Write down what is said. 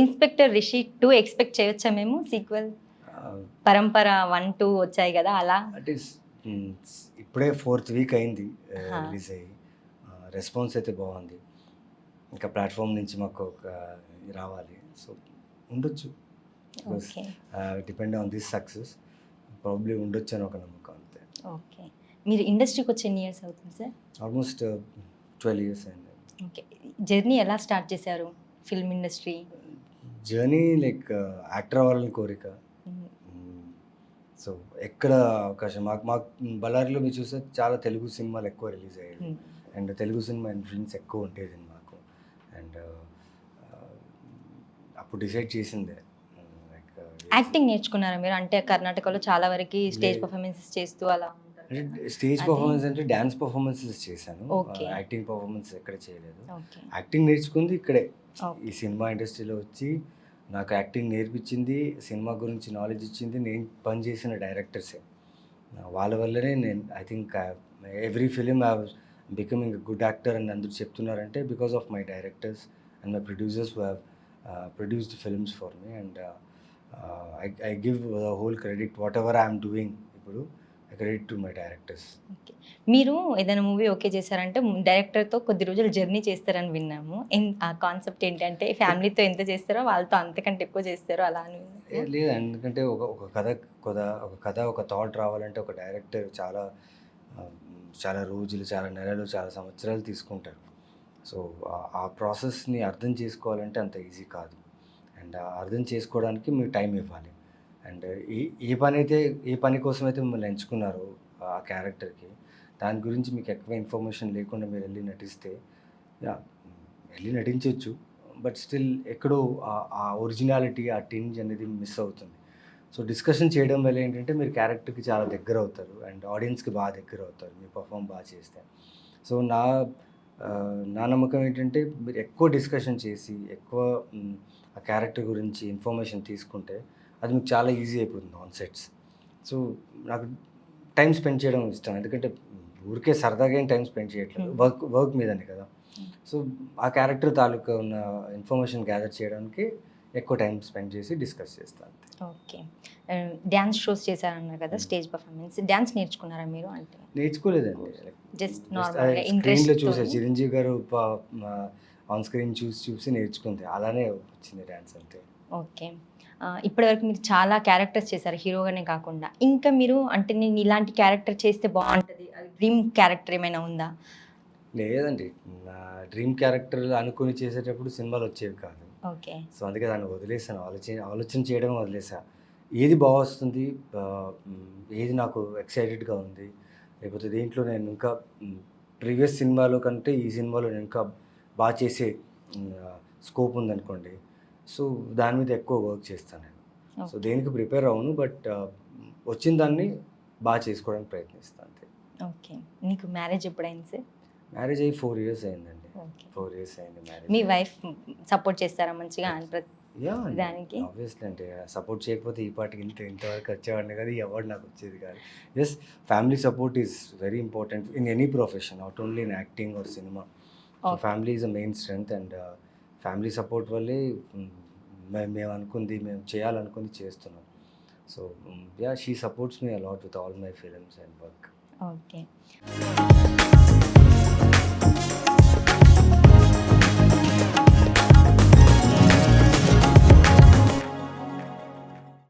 Inspector Rishi two expect చేయొచ్చా మేము? Sequel? పరంపర వన్ టూ వచ్చాయి కదా అలా? అంటే ఇప్పుడే ఫోర్త్ వీక్ అయింది. రిలీజ్ అయ్యి. రెస్పాన్స్ అయితే బాగుంది. ఇంకా ప్లాట్ఫామ్ నుంచి మాకు ఒక రావాలి. సో ఉండొచ్చు. Depend on this success probably ఉండొచ్చు అని ఒక నమ్మకం అంతే. ఓకే. మీరు ఇండస్ట్రీకి వచ్చి ఎన్ని ఇయర్స్ అవుతుంది సార్? ఆల్మోస్ట్ ట్వెల్వ్ ఇయర్స్ అయింది. ఓకే. జర్నీ ఎలా స్టార్ట్ చేశారు film industry? Journey like actor అవ్వాలని కోరిక. సో ఎక్కడ అవకాశం? మాకు మాకు బళ్ళారిలో మీరు చూస్తే చాలా తెలుగు సినిమాలు ఎక్కువ రిలీజ్ అయ్యాయి. అండ్ తెలుగు సినిమా ఇన్ఫ్లుయెన్స్ ఎక్కువ ఉండేది మాకు. అండ్ అప్పుడు డిసైడ్ చేసిందే. యాక్టింగ్ నేర్చుకున్నారా మీరు? అంటే కర్ణాటకలో చాలా వరకు స్టేజ్. పర్ఫార్మెన్సెస్ చేస్తూ అలా. అంటే స్టేజ్ పర్ఫార్మెన్స్ అంటే డ్యాన్స్ పర్ఫార్మెన్సెస్ చేశాను. యాక్టింగ్ పర్ఫార్మెన్స్ ఎక్కడ చేయలేదు. యాక్టింగ్ నేర్చుకుంది ఇక్కడే. ఈ సినిమా ఇండస్ట్రీలో వచ్చి నాకు యాక్టింగ్ నేర్పించింది సినిమా గురించి నాలెడ్జ్ ఇచ్చింది. నేను పనిచేసిన డైరెక్టర్సే. వాళ్ళ వల్లనే నేను I think every film I becoming good actor అని అందరూ చెప్తున్నారంటే because of my directors and my producers who have produced films for me. And I I give the whole credit whatever I'm doing ఇప్పుడు. Credit to my directors okay. మీరు ఏదైనా movie okay చేశారంటే డైరెక్టర్తో కొద్ది రోజులు journey చేస్తారని విన్నాము. ఆ concept ఏంటంటే ఫ్యామిలీతో ఎంత చేస్తారో వాళ్ళతో అంతకంటే ఎక్కువ చేస్తారో అలా అని. లేదు ఎందుకంటే ఒక ఒక కథ కథ ఒక కథ ఒక థాట్ రావాలంటే ఒక డైరెక్టర్ చాలా చాలా రోజులు చాలా నెలలు చాలా సంవత్సరాలు తీసుకుంటారు. సో ఆ- ప్రాసెస్ని అర్థం చేసుకోవాలంటే అంత ఈజీ కాదు. అండ్ అర్థం చేసుకోవడానికి మీరు టైం ఇవ్వాలి. అండ్ ఈ ఏ పని అయితే ఏ పని కోసం అయితే మిమ్మల్ని ఎంచుకున్నారు ఆ క్యారెక్టర్కి. దాని గురించి మీకు ఎక్కువ ఇన్ఫర్మేషన్ లేకుండా మీరు వెళ్ళి నటిస్తే వెళ్ళి నటించవచ్చు బట్ స్టిల్ ఎక్కడో ఆ- ఒరిజినాలిటీ ఆ టింజ్ అనేది మిస్ అవుతుంది. సో డిస్కషన్ చేయడం వల్ల ఏంటంటే మీరు క్యారెక్టర్కి చాలా దగ్గర అవుతారు అండ్ ఆడియన్స్కి బాగా దగ్గర అవుతారు. మీ పర్ఫామ్ బాగా చేస్తే. సో నా నా నమ్మకం ఏంటంటే మీరు ఎక్కువ డిస్కషన్ చేసి ఎక్కువ ఆ క్యారెక్టర్ గురించి ఇన్ఫర్మేషన్ తీసుకుంటే అది మీకు చాలా ఈజీ అయిపోతుంది ఆన్ సెట్స్. సో నాకు టైం స్పెండ్ చేయడం ఇష్టం. ఎందుకంటే ఊరికే సరదాగా ఏం టైం స్పెండ్ చేయట్లేదు. Hmm. వర్క్ వర్క్ మీదనే కదా. Hmm. సో ఆ క్యారెక్టర్ తాలూకా ఉన్న ఇన్ఫర్మేషన్ గ్యాదర్ చేయడానికి ఎక్కువ టైం స్పెండ్ చేసి డిస్కస్ చేస్తాను ఓకే. డ్యాన్స్ షోస్ చేశారన్నారు కదా స్టేజ్ పర్ఫార్మెన్స్. డ్యాన్స్ నేర్చుకున్నారా మీరు అంటే? నేర్చుకోలేదండి. జస్ట్ స్క్రీన్లో నార్మల్ చూసా interest Chiranjeevi garu on screen చూసి చూసి నేర్చుకుంది. అలానే వచ్చింది డ్యాన్స్ అంతే ఓకే. ఇప్పటివరకు మీరు చాలా క్యారెక్టర్స్ చేశారు హీరోగానే కాకుండా. ఇంకా మీరు అంటే నేను ఇలాంటి క్యారెక్టర్ చేస్తే బాగుంటుంది డ్రీమ్ క్యారెక్టర్ ఏమైనా ఉందా? లేదండి. నా డ్రీమ్ క్యారెక్టర్ అనుకుని చేసేటప్పుడు సినిమాలు వచ్చేవి కాదు. ఓకే. సో అందుకే దాన్ని వదిలేసాను. ఆలోచన ఆలోచన చేయడం వదిలేసా. ఏది బాగా వస్తుంది ఏది నాకు ఎక్సైటెడ్గా ఉంది లేకపోతే దీంట్లో నేను ఇంకా ప్రీవియస్ సినిమాలో కంటే ఈ సినిమాలో నేను ఇంకా బాగా చేసే స్కోప్ ఉందనుకోండి. సో దాని మీద ఎక్కువ వర్క్ చేస్తాను నేను. సో దేనికి ప్రిపేర్ అవును బట్ వచ్చిన దాన్ని బాగా చేసుకోవడానికి ప్రయత్నిస్తాను అంతే. ఓకే. మీకు మ్యారేజ్ ఎప్పుడైంది సార్? మ్యారేజ్ అయ్యి ఫోర్ ఇయర్స్ అయిందండి. ఫోర్ ఇయర్స్ అయింది మ్యారేజ్ మీ వైఫ్ సపోర్ట్ చేస్తారా మంచిగా దానికి? ఆబ్వియస్లీ అంటే సపోర్ట్ చేయకపోతే ఈ పాటికి ఇంత ఇంతవరకు వచ్చేవాడిని కదా ఈ అవార్డు నాకు వచ్చేది కాదు. Yes family support is very important in any profession not only in acting or cinema. Family is a main strength and family support వల్లే mm, మే- మేము అనుకుంది మేము చేయాలనుకుంది చేస్తున్నాం. So yeah she supports me a lot with all my films and work okay